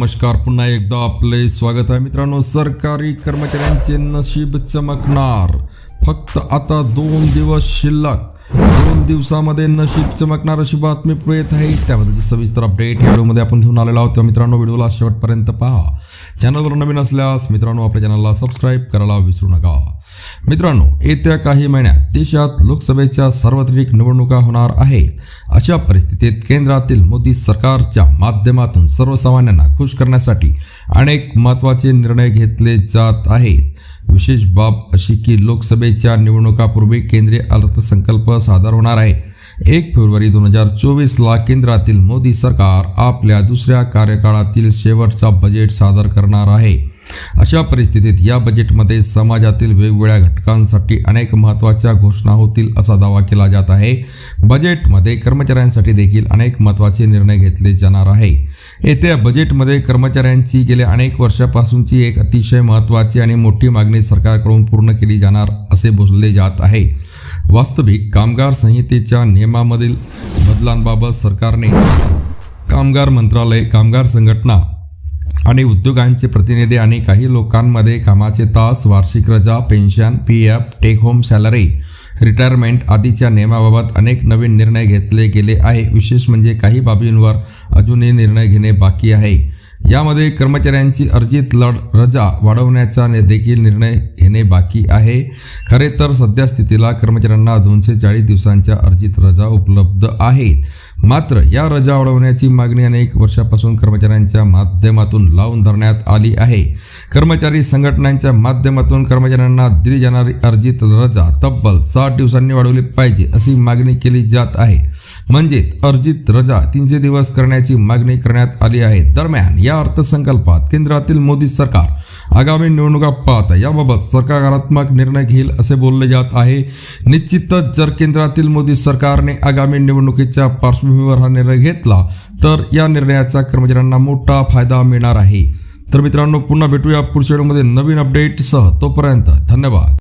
नमस्कार पुन्हा एकदा आपले स्वागत आहे मित्रांनो. सरकारी कर्मचाऱ्यांचे नशीब चमकणार. फक्त आता दोन दिवस शिल्लक. दोन दिवसामध्ये नशीब चमकणार अशी बातमी पुढे येत आहे. त्याबद्दलची सविस्तर अपडेट या व्हिडिओमध्ये आपण घेऊन आलेलो आहोत. मित्रांनो व्हिडिओला शेवटपर्यंत पहा. चॅनलवर नवीन असल्यास मित्रांनो आपल्या चॅनलला सबस्क्राईब करायला विसरू नका. मित्रांनो येत्या काही महिन्यात देशात लोकसभेच्या सार्वत्रिक निवडणुका होणार आहेत. अशा परिस्थितीत केंद्रातील मोदी सरकारच्या माध्यमातून सर्वसामान्यांना खुश करण्यासाठी अनेक महत्त्वाचे निर्णय घेतले जात आहेत. विशेष बाब अशी की लोकसभेच्या निवडणुकापूर्वी केंद्रीय अर्थसंकल्प सादर होणार आहे. एक फेब्रुवारी दोन हजार चोवीसला केंद्रातील मोदी सरकार आपल्या दुसऱ्या कार्यकाळातील शेवटचा बजेट सादर करणार आहे. अशा परिस्थितीत या बजेटमध्ये समाजातील वेगवेगळ्या घटकांसाठी अनेक महत्त्वाच्या घोषणा होतील असा दावा केला जात आहे. बजेटमध्ये कर्मचाऱ्यांसाठी देखील अनेक महत्त्वाचे निर्णय घेतले जाणार आहे. येत्या बजेटमध्ये कर्मचाऱ्यांची गेल्या अनेक वर्षापासूनची एक अतिशय महत्त्वाची आणि मोठी मागणी सरकारकडून पूर्ण केली जाणार असे बोलले जात आहे. वास्तविक कामगार संहितेच्या नियमामधील बदलांबाबत सरकारने कामगार मंत्रालय कामगार संघटना आणि उद्योगांचे प्रतिनिधी आणि काही लोकांमध्ये कामाचे तास वार्षिक रजा pension P F take home salary retirement आदीच्या नियमाबाबत अनेक नवीन निर्णय घेतले गेले आहे. विशेष म्हणजे काही बाबींवर अजूनही निर्णय घेणे बाकी आहे. यामध्ये कर्मचाऱ्यांची अर्जित लढ रजा वाढवण्याचा देखील निर्णय घेणे बाकी आहे. खरे तर सध्या स्थितीला कर्मचाऱ्यांना दोनशे चाळीस दिवसांच्या अर्जित रजा उपलब्ध आहेत. मात्र या रजा वाढवण्याची मागणी अनेक वर्षापासून कर्मचाऱ्यांच्या माध्यमातून लावून धरण्यात आली आहे. कर्मचारी संघटनांच्या माध्यमातून कर्मचाऱ्यांना दिली जाणारी अर्जित रजा तब्बल साठ दिवसांनी वाढवली पाहिजे अशी मागणी केली जात आहे. म्हणजे अर्जित रजा तीनशे दिवस करण्याची मागणी करण्यात आली आहे. दरम्यान या अर्थसंकल्पात केंद्रातील मोदी सरकार आगामी निवडणुका पाहता याबाबत सकारात्मक निर्णय घेईल असे बोलले जात आहे. निश्चितच जर केंद्रातील मोदी सरकारने आगामी निवडणुकीच्या पार्श्वभूमीवर हा निर्णय घेतला तर या निर्णयाचा कर्मचाऱ्यांना मोठा फायदा मिळणार आहे. तर मित्रांनो पुन्हा भेटूया पुढच्या व्हिडिओमध्ये नवीन अपडेटसह तोपर्यंत धन्यवाद.